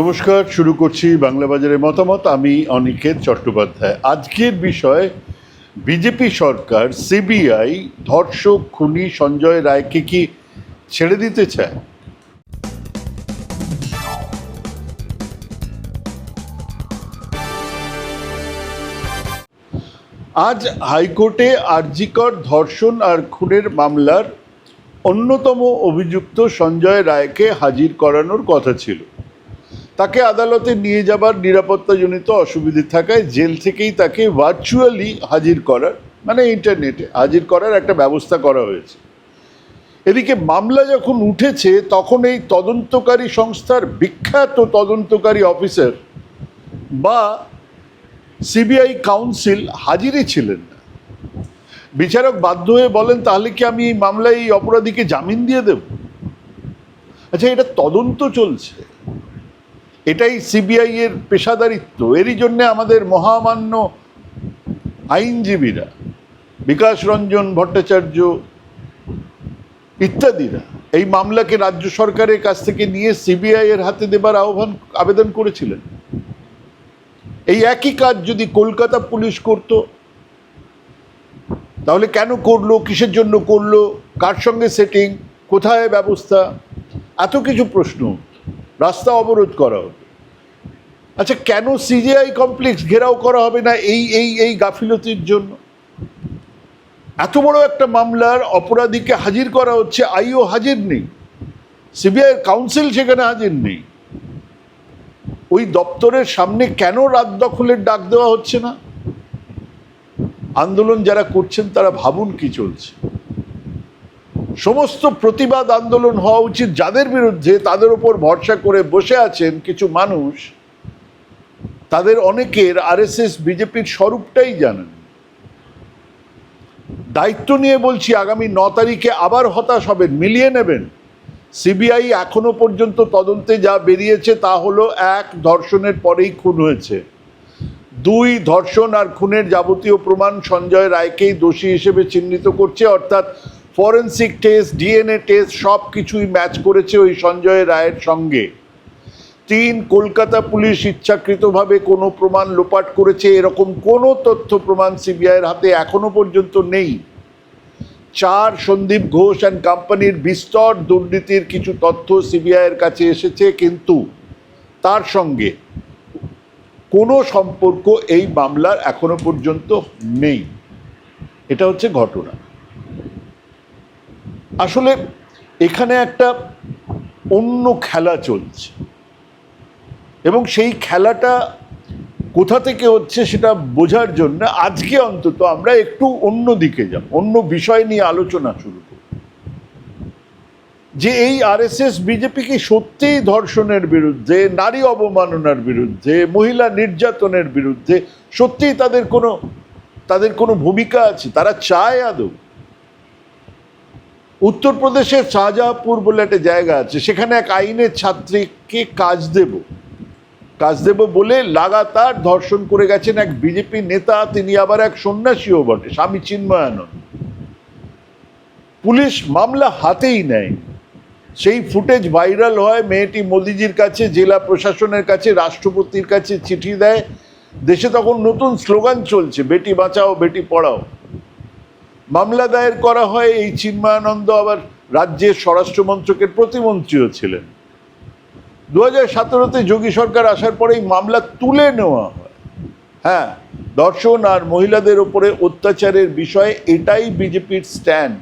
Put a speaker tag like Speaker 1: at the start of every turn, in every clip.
Speaker 1: নমস্কার, শুরু করছি বাংলা বাজারের মতামত। আমি অনিকেত চট্টোপাধ্যায়। আজকের বিষয়, বিজেপি সরকার, সিবিআই, ধর্ষক, খুনি, সঞ্জয় রায়কে কি ছেড়ে দিতে চায়? আজ হাইকোর্টে আরজিকর ধর্ষণ আর খুনের মামলার অন্যতম অভিযুক্ত সঞ্জয় রায়কে হাজির করানোর কথা ছিল। তাকে আদালতে নিয়ে যাবার নিরাপত্তাজনিত অসুবিধে থাকায় জেল থেকেই তাকে ভার্চুয়ালি হাজির করার মানে ইন্টারনেটে হাজির করার একটা ব্যবস্থা করা হয়েছে। এদিকে মামলা যখন উঠেছে, তখন এই তদন্তকারী সংস্থার বিখ্যাত তদন্তকারী অফিসার বা সিবিআই কাউন্সিল হাজিরই ছিলেন না। বিচারক বাধ্য হয়ে বলেন, তাহলে কি আমি এই মামলায় এই অপরাধীকে জামিন দিয়ে দেব? আচ্ছা এটা তদন্ত চলছে। এটাই সিবিআই এর পেশাদারিত্ব এরই জন্যে আমাদের মহামান্য আইনজীবীরা, বিকাশ রঞ্জন ভট্টাচার্য ইত্যাদিরা এই মামলাকে রাজ্য সরকারের কাছ থেকে নিয়ে সিবিআই এর হাতে দেবার আহ্বান, আবেদন করেছিলেন এই একই কাজ যদি কলকাতা পুলিশ করত, তাহলে কেন করল, কিসের জন্য করল, কার সঙ্গে সেটিং কোথায় ব্যবস্থা, এত কিছু প্রশ্ন। রাস্তা অবরোধ করা। হতো আচ্ছা কেন সিজিআই কমপ্লেক্স ঘেরাও করা হবে না এই এই এই গাফিলতির জন্য? এত বড় একটা মামলার অপরাধীকে হাজির করা হচ্ছে আইও হাজির নেই। সিবিআই কাউন্সিল সেখানে হাজির নেই। ওই দপ্তরের সামনে কেন রাত দখলের ডাক দেওয়া হচ্ছে না? আন্দোলন যারা করছেন তারা ভাবুন কি চলছে। সমস্ত প্রতিবাদ আন্দোলন হওয়া উচিত যাদের বিরুদ্ধে তাদের উপর ভরসা করে বসে আছেন কিছু মানুষ, তাদের অনেকের আরএসএস, বিজেপির স্বরূপটাই জানেন। দায়িত্ব নিয়ে বলছি আগামী ন তারিখে আবার হতাশ হবেন, মিলিয়ে নেবেন। সিবিআই এখনও পর্যন্ত তদন্তে যা বেরিয়েছে তা হলো এক ধর্ষণের পরেই খুন হয়েছে। দুই ধর্ষণ আর খুনের যাবতীয় প্রমাণ সঞ্জয় রায়কেই দোষী হিসেবে চিহ্নিত করছে, অর্থাৎ ফরেন্সিক টেস্ট, ডিএনএ টেস্ট সব কিছুই ম্যাচ করেছে ওই সঞ্জয় রায়ের সঙ্গে। তিন, কলকাতা পুলিশ ইচ্ছাকৃতভাবে কোনো প্রমাণ লোপাট করেছে, এরকম কোনো তথ্য প্রমাণ সিবিআইয়ের হাতে এখনও পর্যন্ত নেই। চার, সন্দীপ ঘোষ অ্যান্ড কোম্পানির বিস্তর দুর্নীতির কিছু তথ্য সিবিআইয়ের কাছে এসেছে, কিন্তু তার সঙ্গে কোনো সম্পর্ক এই মামলার এখনও পর্যন্ত নেই। এটা হচ্ছে ঘটনা। আসলে এখানে একটা অন্য খেলা চলছে। এবং সেই খেলাটা কোথা থেকে হচ্ছে সেটা বোঝার জন্য আজকে অন্তত আমরা একটু অন্য দিকে যাব, অন্য বিষয় নিয়ে আলোচনা শুরু করি যে এই আরএসএস বিজেপি কি সত্যিই ধর্ষণের বিরুদ্ধে, নারী অবমাননার বিরুদ্ধে, মহিলা নির্যাতনের বিরুদ্ধে সত্যিই তাদের কোনো তাদের কোনো ভূমিকা আছে? তারা চায় আদৌ? উত্তরপ্রদেশের শাহজাহাপুর বলে একটা জায়গা আছে, সেখানে এক আইনের ছাত্রীকে কাজ দেব। কাজ দেব বলে লাগাতার ধর্ষণ করে গেছেন এক বিজেপি নেতা, তিনি আবার এক সন্ন্যাসীও বটে, স্বামী চিন্ময়ানন্দ। পুলিশ মামলা হাতেই নেয়। সেই ফুটেজ ভাইরাল হয়, মেয়েটি মোদিজির কাছে, জেলা প্রশাসনের কাছে, রাষ্ট্রপতির কাছে চিঠি দেয়। দেশে তখন নতুন স্লোগান চলছে, বেটি বাঁচাও, বেটি পড়াও। মামলা দায়ের করা হয়, এই চিন্ময়ানন্দ আবার রাজ্যের স্বরাষ্ট্রমন্ত্রকের প্রতিমন্ত্রীও ছিলেন। দু হাজার সতেরোতে যোগী সরকার আসার পরে এই মামলা তুলে নেওয়া হয়। হ্যাঁ দর্শন আর মহিলাদের ওপরে অত্যাচারের বিষয়ে এটাই বিজেপির স্ট্যান্ড।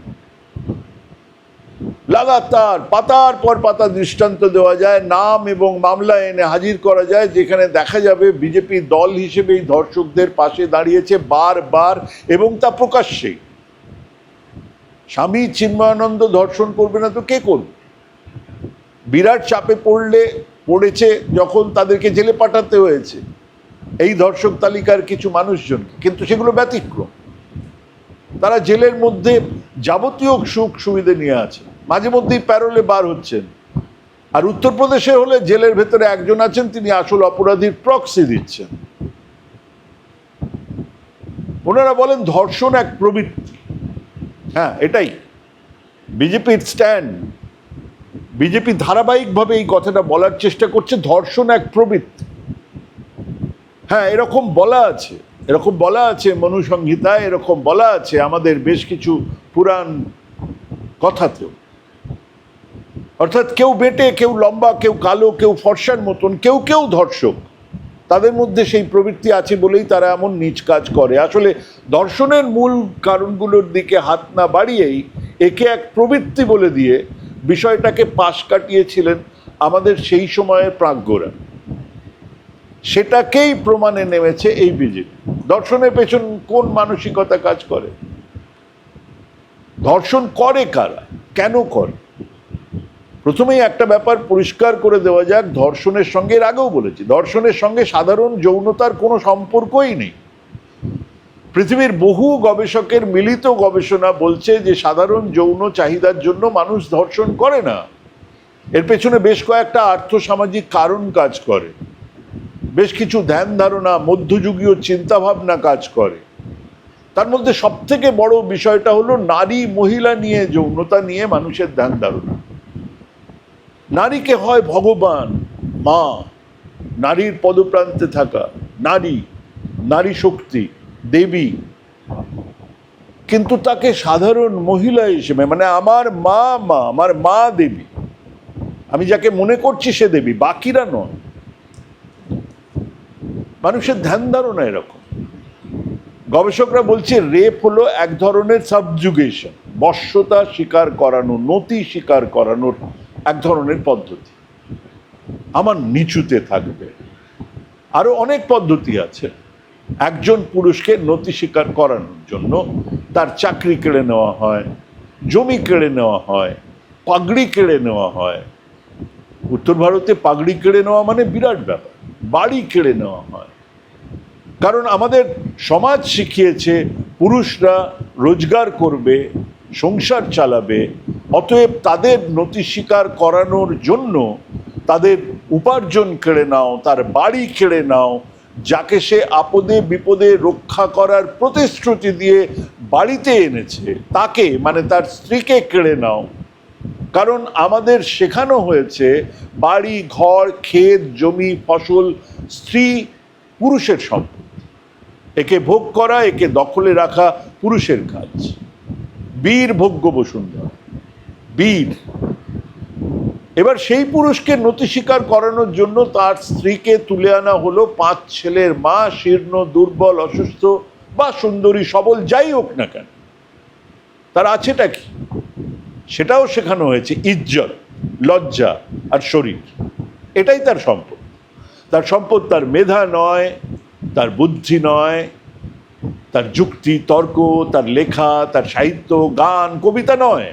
Speaker 1: লাগাতার পাতার পর পাতা দৃষ্টান্ত দেওয়া যায়, নাম এবং মামলা এনে হাজির করা যায়, যেখানে দেখা যাবে বিজেপি দল হিসেবে এই ধর্ষকদের পাশে দাঁড়িয়েছে বারবার এবং তা প্রকাশ্যেই। স্বামী চিন্ময়ানন্দ ধর্ষণ করবে না তো কে করবে? বিরাট চাপে পড়লে, পড়েছে যখন তাদেরকে জেলে পাঠাতে হয়েছে। এই ধর্ষক তালিকার কিছু মানুষজনকে কিন্তু সেগুলো ব্যতিক্রম। তারা জেলের মধ্যে যাবতীয় সুখ সুবিধে নিয়ে আছে। মাঝে মধ্যেই প্যারোলে বার হচ্ছেন। আর উত্তরপ্রদেশে হলে জেলের ভেতরে একজন আছেন, তিনি আসল অপরাধীর প্রক্সি দিচ্ছেন। ওনারা বলেন, ধর্ষণ এক প্রবৃত্তি। হ্যাঁ এটাই। বিজেপির স্ট্যান্ড বিজেপি ধারাবাহিকভাবে এই কথাটা বলার চেষ্টা করছে, ধর্ষণ এক প্রবৃত্তি। হ্যাঁ এরকম বলা আছে। এরকম বলা আছে মনুসংহিতায়, এরকম বলা আছে আমাদের বেশ কিছু পুরাণ কথাতেও। অর্থাৎ কেউ বেটে, কেউ লম্বা, কেউ কালো, কেউ ফর্সার মতন, কেউ কেউ ধর্ষক। তাদের মধ্যে সেই প্রবৃত্তি আছে বলেই তারা এমন নিজ কাজ করে। আসলে দর্শনের মূল কারণগুলোর দিকে হাত না বাড়িয়েই একে এক প্রবৃত্তি বলে দিয়ে বিষয়টাকে পাশ কাটিয়েছিলেন আমাদের সেই সময়ের প্রাজ্ঞরা। সেটাকেই প্রমাণে নেমেছে এই বিজেপি দর্শনের পেছন কোন মানসিকতা কাজ করে? ধর্ষণ করে কারা? কেন করে? প্রথমেই একটা ব্যাপার পরিষ্কার করে দেওয়া যাক, ধর্ষণের সঙ্গে, এর আগেও বলেছি, ধর্ষণের সঙ্গে সাধারণ যৌনতার কোনো সম্পর্কই নেই। পৃথিবীর বহু গবেষকের মিলিত গবেষণা বলছে যে সাধারণ যৌন চাহিদার জন্য মানুষ ধর্ষণ করে না। এর পেছনে বেশ কয়েকটা আর্থসামাজিক কারণ কাজ করে। বেশ কিছু ধ্যান ধারণা, মধ্যযুগীয় চিন্তাভাবনা কাজ করে। তার মধ্যে সব থেকে বড় বিষয়টা হলো নারী মহিলা নিয়ে যৌনতা নিয়ে মানুষের ধ্যান ধারণা। নারীকে হয় ভগবান, মা। নারীর পদপ্রান্তে থাকা নারী নারী শক্তি, দেবী। কিন্তু তাকে সাধারণ মহিলা হিসেবে মানে আমার মা মা, আমার মা দেবী। আমি যাকে মনে করছি সে দেবী, বাকিরা নয়। মানুষের ধ্যান ধারণা এরকম। গবেষকরা বলছে, রেপ হলো এক ধরনের সাবজুগেশন, বশ্যতা স্বীকার করানো, নতি স্বীকার করানোর এক ধরনের পদ্ধতি। আমার নিচুতে থাকবে। আরও অনেক পদ্ধতি আছে। একজন পুরুষকে নতি স্বীকার করানোর জন্য তার চাকরি কেড়ে নেওয়া হয়, জমি কেড়ে নেওয়া হয়, পাগড়ি কেড়ে নেওয়া হয়। উত্তর ভারতে পাগড়ি কেড়ে নেওয়া মানে বিরাট ব্যাপার, বাড়ি কেড়ে নেওয়া হয়। কারণ আমাদের সমাজ শিখিয়েছে পুরুষরা রোজগার করবে সংসার চালাবে, অতএব তাদের নতি স্বীকার করানোর জন্য তাদের উপার্জন কেড়ে নাও, তার বাড়ি কেড়ে নাও, যাকে সে আপদে বিপদে রক্ষা করার প্রতিশ্রুতি দিয়ে বাড়িতে এনেছে, তাকে মানে তার স্ত্রীকে কেড়ে নাও। কারণ আমাদের শেখানো হয়েছে, বাড়ি, ঘর, ক্ষেত, জমি, ফসল, স্ত্রী, পুরুষের সম্পদ। একে ভোগ করা, একে দখলে রাখা পুরুষের কাজ। বীর ভোগ্য বসুন্ধরা। বীর। এবার সেই পুরুষকে নতি স্বীকার করানোর জন্য তার স্ত্রীকে তুলে আনা হলো পাঁচ ছেলের মা, শীর্ণ, দুর্বল, অসুস্থ বা সুন্দরী, সবল, যাই হোক না কেন। তার আছেটা কি? সেটাও শেখানো হয়েছে, ইজ্জত, লজ্জা আর শরীর। এটাই তার সম্পদ। তার সম্পদ তার মেধা নয়, তার বুদ্ধি নয় তার যুক্তি, তর্ক, তার লেখা, তার সাহিত্য, গান, কবিতা নয়।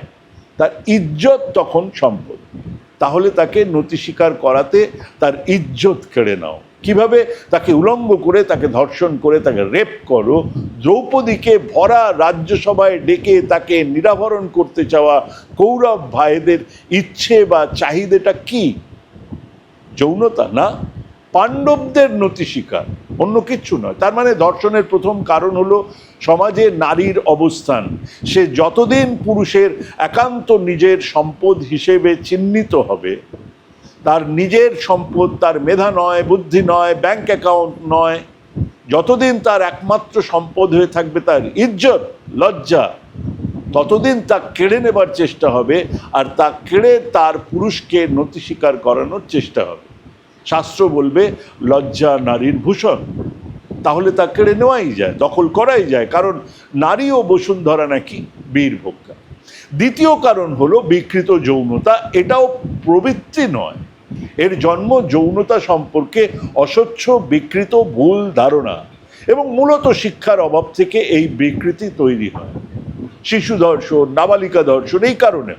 Speaker 1: তার ইজ্জত তখন সম্পদ। তাহলে তাকে নতি স্বীকার করাতে তার ইজ্জত কেড়ে নাও। কীভাবে? তাকে উলঙ্গ করে, তাকে ধর্ষণ করে, তাকে রেপ করো। দ্রৌপদীকে ভরা রাজ্যসভায় ডেকে তাকে নিরাভরণ করতে চাওয়া কৌরব ভাইদের ইচ্ছে বা চাহিদাটা কি? যৌনতা না? পাণ্ডবদের নতি স্বীকার, অন্য কিচ্ছু নয়। তার মানে ধর্ষণের প্রথম কারণ হলো সমাজে নারীর অবস্থান। সে যতদিন পুরুষের একান্ত নিজের সম্পদ হিসেবে চিহ্নিত হবে, তার নিজের সম্পদ তার মেধা নয়, বুদ্ধি নয় ব্যাংক অ্যাকাউন্ট নয়, যতদিন তার একমাত্র সম্পদ হয়ে থাকবে তার ইজ্জত, লজ্জা, ততদিন তা কেড়ে নেবার চেষ্টা হবে, আর তা কেড়ে তার পুরুষকে নতি স্বীকার করানোর চেষ্টা হবে। শাস্ত্র বলবে, লজ্জা নারীর ভূষণ। তাহলে তা কেড়ে নেওয়াই যায়, দখল করাই যায়, কারণ নারী ও বসুন্ধরা নাকি বীর ভোক্তা। দ্বিতীয় কারণ হলো বিকৃত যৌনতা, এটাও প্রবৃত্তি নয়। এর জন্ম যৌনতা সম্পর্কে অস্বচ্ছ, বিকৃত, ভুল ধারণা এবং মূলত শিক্ষার অভাব থেকে এই বিকৃতি তৈরি হয়। শিশু ধর্ষণ, নাবালিকা ধর্ষণ, এই কারণে।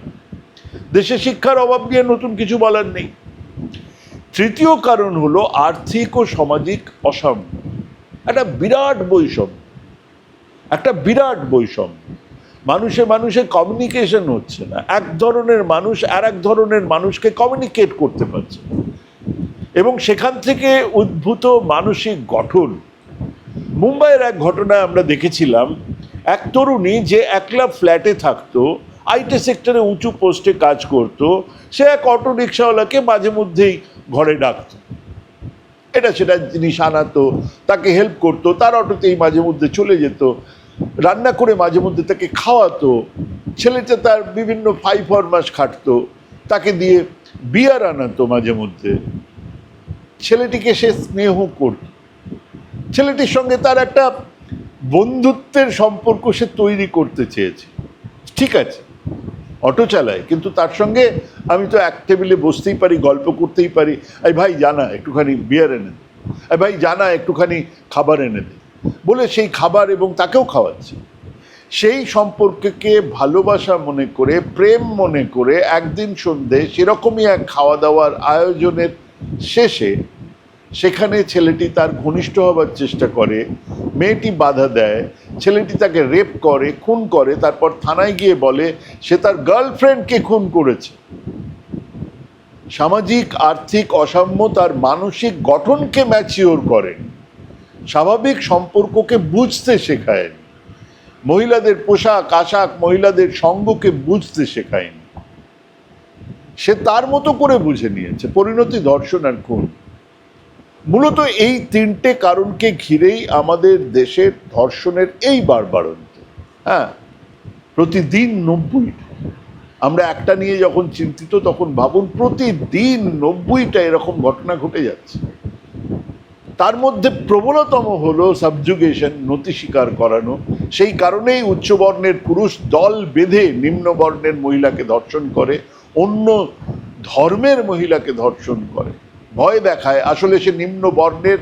Speaker 1: দেশে শিক্ষার অভাব নিয়ে নতুন কিছু বলার নেই। তৃতীয় কারণ হলো আর্থিক ও সামাজিক অসাম্য একটা বিরাট বৈষম্য। একটা বিরাট বৈষম্য। মানুষে মানুষে কমিউনিকেশন হচ্ছে না। এক ধরনের মানুষ আর এক ধরনের মানুষকে কমিউনিকেট করতে পারছে এবং সেখান থেকে উদ্ভূত মানসিক গঠন। মুম্বাইয়ের এক ঘটনায় আমরা দেখেছিলাম, এক তরুণী যে একলা ফ্ল্যাটে থাকতো আইটি সেক্টরে উঁচু পোস্টে কাজ করত, সে এক অটো রিক্সাওয়ালাকে মাঝে মধ্যেই ঘরে ডাকত এটা সেটা জিনিস আনাতো তাকে হেল্প করতো, তার অটোতেই মাঝে মধ্যে চলে যেত। রান্না করে মাঝে মধ্যে তাকে খাওয়াতো। ছেলেটা তার বিভিন্ন ফাই ফরমাস খাটতো। তাকে দিয়ে বিয়ার আনাতো মাঝে মধ্যে। ছেলেটিকে সে স্নেহ করত। ছেলেটির সঙ্গে তার একটা বন্ধুত্বের সম্পর্ক সে তৈরি করতে চেয়েছে। ঠিক আছে? অটো চালায়, কিন্তু তার সঙ্গে আমি তো এক টেবিলে বসতেই পারি, গল্প করতেই পারি। এই ভাই, জানা, একটুখানি বিয়ার এনে দে। এই ভাই, জানা, একটুখানি খাবার এনে দে। বলে সেই খাবার এবং তাকেও খাওয়াচ্ছি। সেই সম্পর্ককে ভালোবাসা মনে করে, প্রেম মনে করে একদিন সন্ধে সেরকমই এক খাওয়া দাওয়ার আয়োজনের শেষে সেখানে ছেলেটি তার ঘনিষ্ঠ হবার চেষ্টা করে, মেয়েটি বাধা দেয় ছেলেটি তাকে রেপ করে, খুন করে, তারপর থানায় গিয়ে বলে সে তার গার্লফ্রেন্ডকে খুন করেছে। সামাজিক, আর্থিক অসাম্য তার মানসিক গঠনকে ম্যাচিওর করে। স্বাভাবিক সম্পর্ককে বুঝতে শেখায়নি। মহিলাদের পোশাক, আশাক মহিলাদের সঙ্গকে বুঝতে শেখায়নি। সে তার মতো করে বুঝে নিয়েছে। পরিণতি, ধর্ষণ আর খুন। মূলত এই তিনটে কারণকে ঘিরেই আমাদের দেশের ধর্ষণের এই বাড়বাড়ন্ত হ্যাঁ প্রতিদিন নব্বইটা। আমরা একটা নিয়ে যখন চিন্তিত, তখন ভাবুন প্রতিদিন নব্বইটা এরকম ঘটনা ঘটে যাচ্ছে। তার মধ্যে প্রবলতম হলো সাবজুগেশন, নতি স্বীকার করানো। সেই কারণেই উচ্চবর্ণের পুরুষ দল বেঁধে নিম্নবর্ণের মহিলাকে ধর্ষণ করে, অন্য ধর্মের মহিলাকে ধর্ষণ করে। ভয় দেখায়। আসলে সে নিম্ন বর্ণের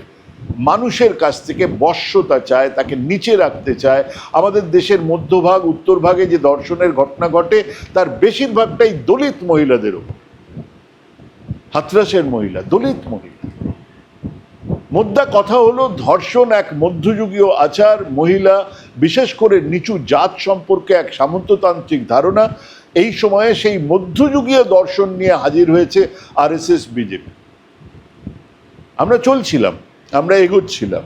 Speaker 1: মানুষের কাছ থেকে বশ্যতা চায়, তাকে নিচে রাখতে চায়। আমাদের দেশের মধ্যভাগ, উত্তরভাগে যে দর্শনের ঘটনা ঘটে, তার বেশিরভাগটাই দলিত মহিলাদের হাতরাসের মহিলা, দলিত মহিলা। মোদ্দা কথা হলো, ধর্ষণ এক মধ্যযুগীয় আচার, মহিলা, বিশেষ করে নিচু জাত সম্পর্কে এক সামন্ততান্ত্রিক ধারণা। এই সময়ে সেই মধ্যযুগীয় দর্শন নিয়ে হাজির হয়েছে আরএসএস, বিজেপি। আমরা চলছিলাম, আমরা এগোচ্ছিলাম।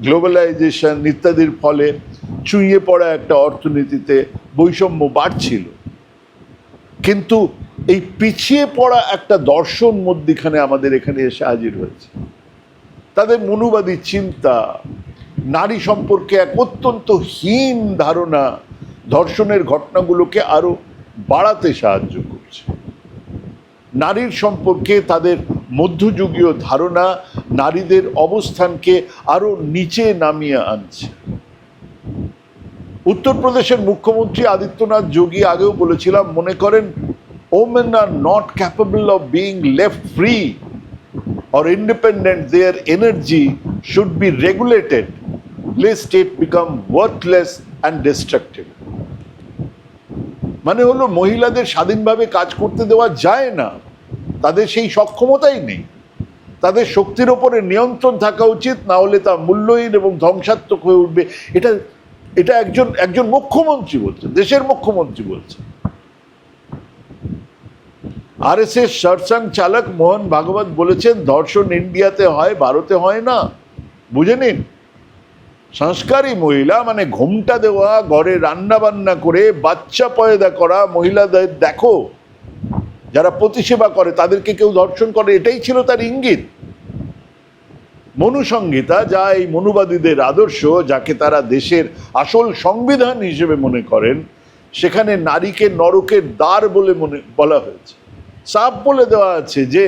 Speaker 1: গ্লোবালাইজেশন ইত্যাদির ফলে চুইয়ে পড়া একটা অর্থনীতিতে বৈষম্য বাড়ছিল। কিন্তু এই পিছিয়ে পড়া একটা দর্শন মধ্যিখানে আমাদের এখানে এসে হাজির হয়েছে। তাদের মনুবাদী চিন্তা, নারী সম্পর্কে এক অত্যন্ত হীন ধারণা ধর্ষণের ঘটনাগুলোকে আরও বাড়াতে সাহায্য করছে। নারীর সম্পর্কে তাদের মধ্যযুগীয় ধারণা নারীদের অবস্থানকে আরও নিচে নামিয়ে আনছে। উত্তরপ্রদেশের মুখ্যমন্ত্রী আদিত্যনাথ যোগী আগেও বলেছিলাম মনে করেন women are not capable of being left free or independent, their energy should be regulated, lest it become worthless and destructive. মানে হলো মহিলাদের স্বাধীনভাবে কাজ করতে দেওয়া যায় না। তাদের সেই সক্ষমতাই নেই। তাদের শক্তির ওপরে নিয়ন্ত্রণ থাকা উচিত, না হলে তা মূল্যহীন এবং ধ্বংসাত্মক হয়ে উঠবে। এটা এটা একজন একজন মুখ্যমন্ত্রী বলছে দেশের মুখ্যমন্ত্রী বলছে আরএসএস সরসং চালক মোহন ভাগবত বলেছেন, ধর্ষণ ইন্ডিয়াতে হয়, ভারতে হয় না। বুঝে নিন। সংস্কারী মহিলা মানে ঘোমটা দেওয়া, ঘরে রান্না বান্না করে, বাচ্চা পয়দা করা, মহিলাদের দেখো। যারা প্রতিসেবা করে, তাদেরকে কেউ ধর্ষণ করে, এটাই ছিল তার ইঙ্গিত। মনুসংহিতা, যা এই মনুবাদীদের আদর্শ, যাকে তারা দেশের আসল সংবিধান হিসেবে মনে করেন, সেখানে নারীকে নরকের দ্বার বলে মনে, বলা হয়েছে। সাপ বলে দেওয়া আছে যে,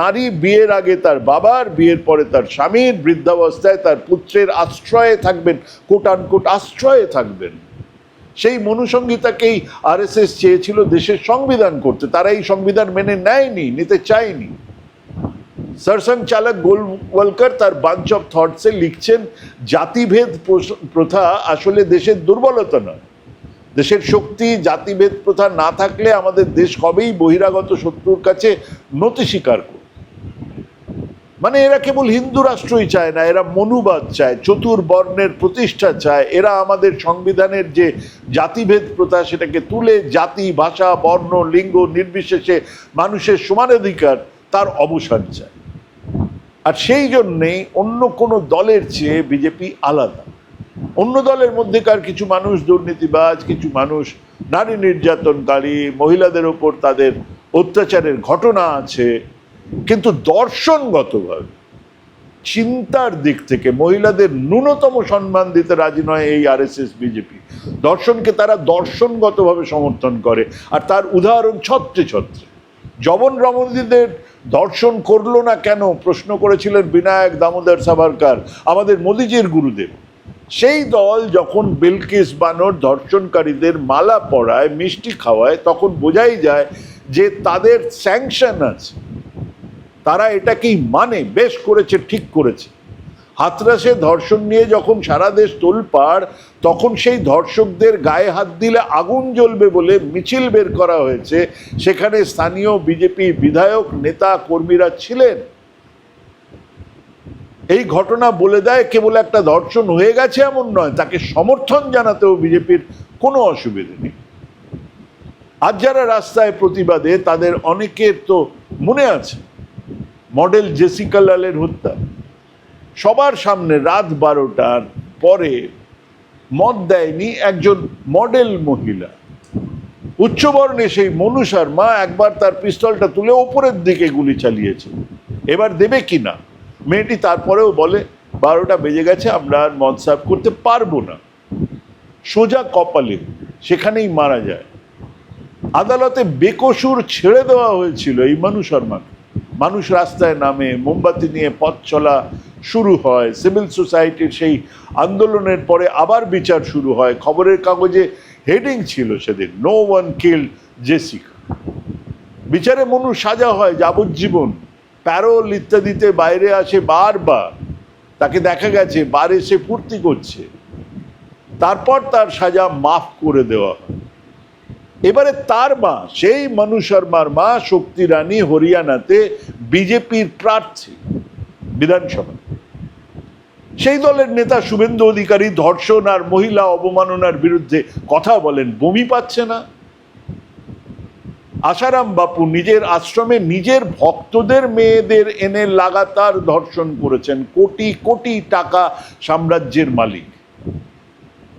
Speaker 1: নারী বিয়ের আগে তার বাবার, বিয়ের পরে তার স্বামীর বৃদ্ধাবস্থায় তার পুত্রের আশ্রয়ে থাকবেন কোট আনকোট আশ্রয়ে থাকবেন। সেই মনুসংহিতাকেই আরএসএস চেয়েছিল দেশের সংবিধান করতে। তারা এই সংবিধান মেনে নেয়নি, নিতে চায়নি। সরসং চালক গোলওয়ালকার তার বাঞ্চ অফ থটসে লিখছেন, জাতিভেদ প্রথা আসলে দেশের দুর্বলতা নয়। দেশের শক্তি, জাতিভেদ প্রথা না থাকলে আমাদের দেশ কবেই বহিরাগত শত্রুর কাছে নতি স্বীকার করত মানে এরা কেবল হিন্দু রাষ্ট্রই চায় না, এরা মনুবাদ চায়, চতুর্বর্ণের প্রতিষ্ঠা চায়। এরা আমাদের সংবিধানের যে জাতিভেদ প্রথা, সেটাকে তুলে জাতি, ভাষা, বর্ণ, লিঙ্গ নির্বিশেষে মানুষের সমানাধিকার তার অবসান চায়। আর সেই জন্যেই অন্য কোনো দলের চেয়ে বিজেপি আলাদা। অন্য দলের মধ্যেকার কিছু মানুষ দুর্নীতিবাজ, কিছু মানুষ নারী নির্যাতনকারী, মহিলাদের ওপর তাদের অত্যাচারের ঘটনা আছে। কিন্তু দর্শনগতভাবে চিন্তার দিক থেকে মহিলাদের ন্যূনতম সম্মান দিতে রাজি নয় এই আরএসএস, বিজেপি। দর্শনকে তারা দর্শনগতভাবে সমর্থন করে। আর তার উদাহরণ ছত্রে ছত্রে। জবন রমণীদের দর্শন করল না কেন? প্রশ্ন করেছিলেন বিনায়ক দামোদর সাভারকার, আমাদের মোদিজির গুরুদেব। সেই দল যখন বিলকিস বানর ধর্ষণকারীদের মালা পরায়, মিষ্টি খাওয়ায়, তখন বোঝাই যায় যে তাদের স্যাংশন আছে। তারা এটাকেই মানে বেশ করেছে, ঠিক করেছে। হাতরাসে ধর্ষণ নিয়ে যখন সারা দেশ তোলপাড়, তখন সেই ধর্ষকদের গায়ে হাত দিলে আগুন জ্বলবে বলে মিছিল বের করা হয়েছে। সেখানে স্থানীয় বিজেপি বিধায়ক, নেতা, কর্মীরা ছিলেন। এই ঘটনা বলে দেয়, কেবল একটা ধর্ষণ হয়ে গেছে এমন নয়, তাকে সমর্থন জানাতেও বিজেপির কোনো অসুবিধে নেই। আজ যারা রাস্তায় প্রতিবাদে, তাদের অনেকের তো মনে আছে মডেল জেসিকা লালের হত্যা। সবার সামনে রাত বারোটার পরে মত দেয়নি একজন মডেল মহিলা। উচ্চবর্ণে সেই মনু শর্মা একবার তার পিস্তলটা তুলে ওপরের দিকে গুলি চালিয়েছে। এবার দেবে কি না? মেয়েটি তারপরেও বলে, বারোটা বেজে গেছে, আমরা আর মদ সার্ভ করতে পারব না। সোজা কপালে সেখানেই মারা যায়। আদালতে বেকসুর ছেড়ে দেওয়া হয়েছিল এই মানু শর্মাকে। মানুষ রাস্তায় নামে, মোমবাতি নিয়ে পথ চলা শুরু হয়, সিভিল সোসাইটির সেই আন্দোলনের পরে আবার বিচার শুরু হয়। খবরের কাগজে হেডিং ছিল সেদিন। নো ওয়ান কিল জেসিকা বিচারে মনু সাজা হয় যাবজ্জীবন। প্যারোল ইত্যাদিতে বাইরে আসে বারবার। তাকে দেখা গেছে, বার এসে ফুর্তি করছে। তারপর তার সাজা মাফ করে দেওয়া হয়। এবারে তার মা, সেই মনু শর্মার মা, শক্তি রানী হরিয়ানাতে বিজেপির প্রার্থী বিধানসভা। সেই দলের নেতা শুভেন্দু অধিকারী ধর্ষণ আর মহিলা অবমাননার বিরুদ্ধে কথা বলেন, বমি পাচ্ছে না। আশারাম বাপু নিজের আশ্রমে নিজের ভক্তদের মেয়েদের এনে লাগাতার ধর্ষণ করেছেন, কোটি কোটি টাকা সাম্রাজ্যের মালিক।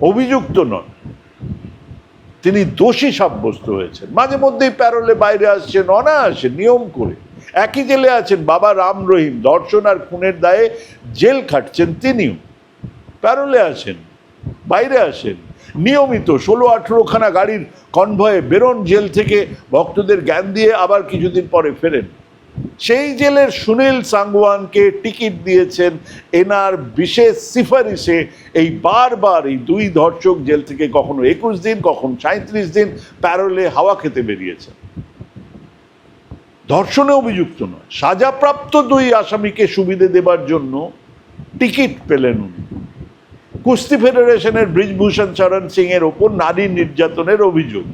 Speaker 1: অভিযুক্ত নন। তিনি দোষী সাব্যস্ত হয়েছেন। মাঝে মধ্যেই প্যারোলে বাইরে আসছেন, অনায়াসে নিয়ম করে। একই জেলে আছেন বাবা রাম রহিম ধর্ষণ আর খুনের দায়ে জেল খাটছেন তিনিও। প্যারোলে আসেন, বাইরে আসেন, নিয়মিত ষোলো আঠেরোখানা গাড়ির কনভয়ে বেরোন জেল থেকে, ভক্তদের জ্ঞান দিয়ে আবার কিছুদিন পরে ফেরেন। সেই জেলের সুনীল সাংওয়ানকে টিকিট দিয়েছেন এনার বিশেষ সিফারিশে। এই বারবার এই দুই ধর্ষক জেল থেকে কখনো একুশ দিন, কখন সাঁত্রিশ দিন প্যারোলে হাওয়া খেতে বেরিয়েছেন। ধর্ষণে অভিযুক্ত নয়, সাজাপ্রাপ্ত দুই আসামিকে সুবিধে দেবার জন্য টিকিট পেলেন উনি। কুস্তি ফেডারেশনের ব্রিজভূষণ চরণ সিং এর ওপর নারী নির্যাতনের অভিযোগ।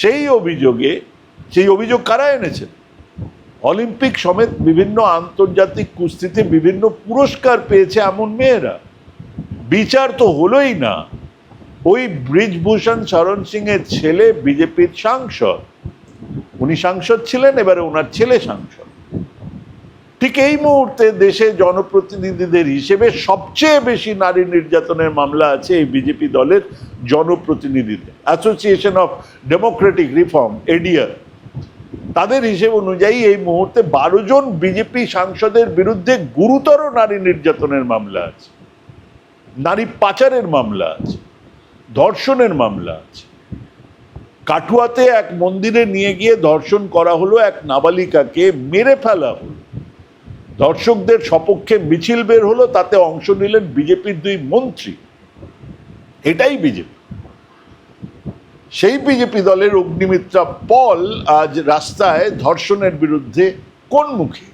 Speaker 1: সেই অভিযোগে, সেই অভিযোগ কারা এনেছেন? অলিম্পিক সমেত বিভিন্ন আন্তর্জাতিক কুস্তিতে বিভিন্ন পুরস্কার পেয়েছে এমন মেয়েরা। বিচার তো হলোই না। ওই ব্রিজভূষণ শরণ সিং এর ছেলে বিজেপির সাংসদ। উনি সাংসদ ছিলেন, এবারে ওনার ছেলে সাংসদ। ঠিক এই মুহূর্তে দেশে জনপ্রতিনিধিদের হিসেবে সবচেয়ে বেশি নারী নির্যাতনের মামলা আছে এই বিজেপি দলের জনপ্রতিনিধিদের। Association of democratic reform ADR তাদের হিসেব অনুযায়ী এই মুহূর্তে বারো জন বিজেপি সাংসদের বিরুদ্ধে গুরুতর নারী নির্যাতনের মামলা আছে। নারী পাচারের মামলা আছে। ধর্ষণের মামলা আছে। কাটুয়াতে এক মন্দিরে নিয়ে গিয়ে ধর্ষণ করা হলো এক নাবালিকাকে, মেরে ফেলা হলো। দর্শকদের সপক্ষে মিছিল বের হলো, তাতে অংশ নিলেন বিজেপির দুই মন্ত্রী। এটাই বিজেপি। সেই বিজেপি দলের অগ্নিমিত্রা পল আজ রাস্তায় ধর্ষণের বিরুদ্ধে কোন মুখে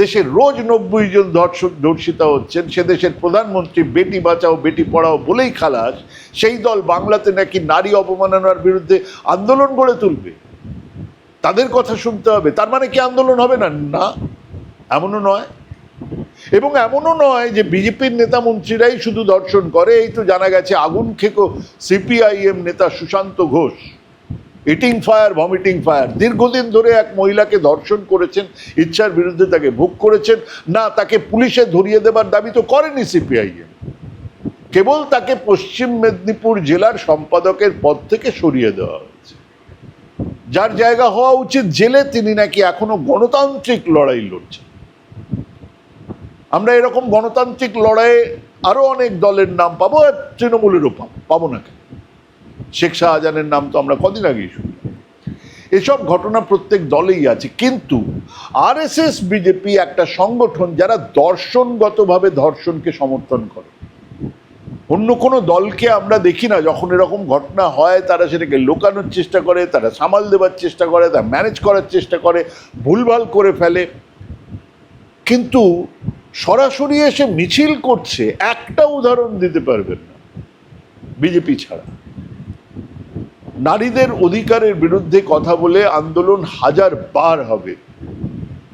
Speaker 1: দেশের রোজ নব্বই জন ধর্ষক ধর্ষিতা হচ্ছেন, সে দেশের প্রধানমন্ত্রী বেটি বাঁচাও, বেটি পড়াও বলেই খালাস, সেই দল বাংলাতে নাকি নারী অবমাননার বিরুদ্ধে আন্দোলন গড়ে তুলবে? তাদের কথা শুনতে হবে। তার মানে কি আন্দোলন হবে না? না, এমনও নয়। এবং এমনও নয় যে বিজেপির নেতা মন্ত্রীরাই শুধু দর্শন করে। এই তো জানা গেছে আগুন খেকো সিপিআইএম নেতা Sushanta Ghosh. Eating fire vomiting fire দীর্ঘদিন ধরে এক মহিলাকে ধর্ষণ করেছেন, ইচ্ছার বিরুদ্ধে তাকে ভোগ করেছেন। না, তাকে পুলিশে ধরিয়ে দেবার দাবি তো করেনি সিপিআইএম। কেবল তাকে পশ্চিম মেদিনীপুর জেলার সম্পাদকের পদ থেকে সরিয়ে দেওয়া হয়েছে। যার জায়গা হওয়া উচিত, জেলে তিনি নাকি এখনও গণতান্ত্রিক লড়াই লড়ছেন। আমরা এরকম গণতান্ত্রিক লড়াইয়ে আরও অনেক দলের নাম পাবো, আর তৃণমূলেরও পাবো পাবো না কেন? শেখ শাহজাহানের নাম তো আমরা কদিন আগেই শুনি। এসব ঘটনা প্রত্যেক দলেই আছে, কিন্তু আরএসএস, বিজেপি একটা সংগঠন যারা দর্শনগতভাবে ধর্ষণকে সমর্থন করে। অন্য কোনো দলকে আমরা দেখি না, যখন এরকম ঘটনা হয়, তারা সেটাকে লোকানোর চেষ্টা করে, তারা সামাল দেবার চেষ্টা করে, তারা ম্যানেজ করার চেষ্টা করে, ভুলভাল করে ফেলে। কিন্তু সরাসরি এসে মিছিল করছে, একটা উদাহরণ দিতে পারবেন না, বিজেপি ছাড়া। নারীদের অধিকারের বিরুদ্ধে কথা বলে আন্দোলন হাজার বার হবে।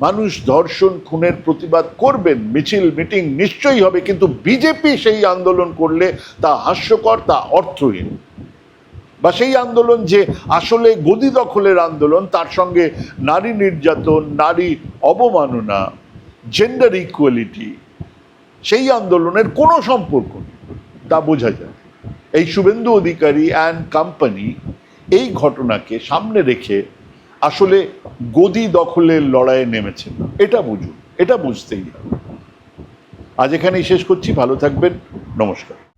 Speaker 1: মানুষ ধর্ষণ, খুনের প্রতিবাদ করবেন, মিছিল, মিটিং নিশ্চয়ই হবে, কিন্তু বিজেপি সেই আন্দোলন করলে তা হাস্যকর, তা অর্থহীন। বা সেই আন্দোলন যে আসলে গদি দখলের আন্দোলন, তার সঙ্গে নারী নির্যাতন, নারী অবমাননা জেন্ডার ইকুয়ালিটি সেই আন্দোলনের কোনো সম্পর্ক নেই, তা বোঝা যায়। এই শুভেন্দু অধিকারী অ্যান্ড কোম্পানি এই ঘটনাকে সামনে রেখে আসলে গদি দখলের লড়াইয়ে নেমেছেন। এটা বুঝুন, এটা বুঝতেই আজ এখানেই শেষ করছি, ভালো থাকবেন, নমস্কার।